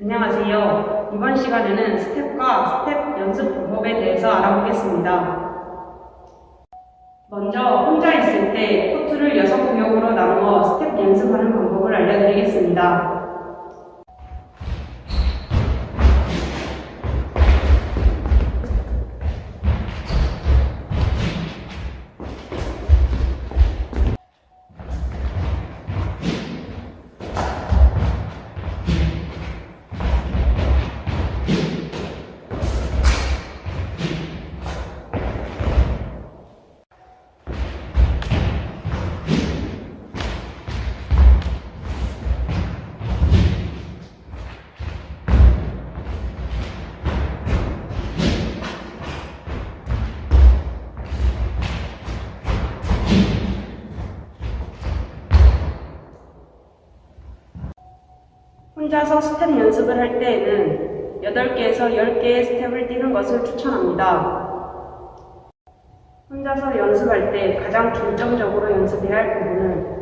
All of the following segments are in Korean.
안녕하세요. 이번 시간에는 스텝과 스텝 연습 방법에 대해서 알아보겠습니다. 먼저 혼자 있을 때 코트를 6구역으로 나누어 스텝 연습하는 방법을 알려드리겠습니다. 혼자서 스텝 연습을 할 때에는 8개에서 10개의 스텝을 뛰는 것을 추천합니다. 혼자서 연습할 때 가장 중점적으로 연습해야 할 부분은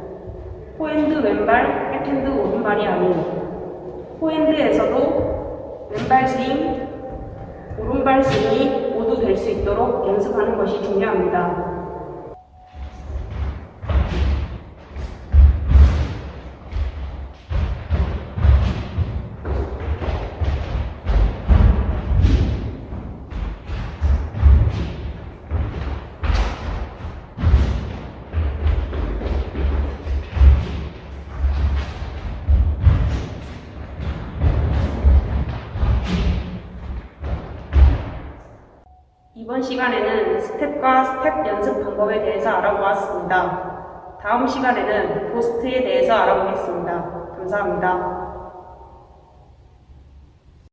포핸드 왼발, 백핸드 오른발이 아닌 포핸드에서도 왼발 스윙, 오른발 스윙이 모두 될 수 있도록 연습하는 것이 중요합니다. 이번 시간에는 스텝과 스텝 연습 방법에 대해서 알아보았습니다. 다음 시간에는 포스트에 대해서 알아보겠습니다. 감사합니다.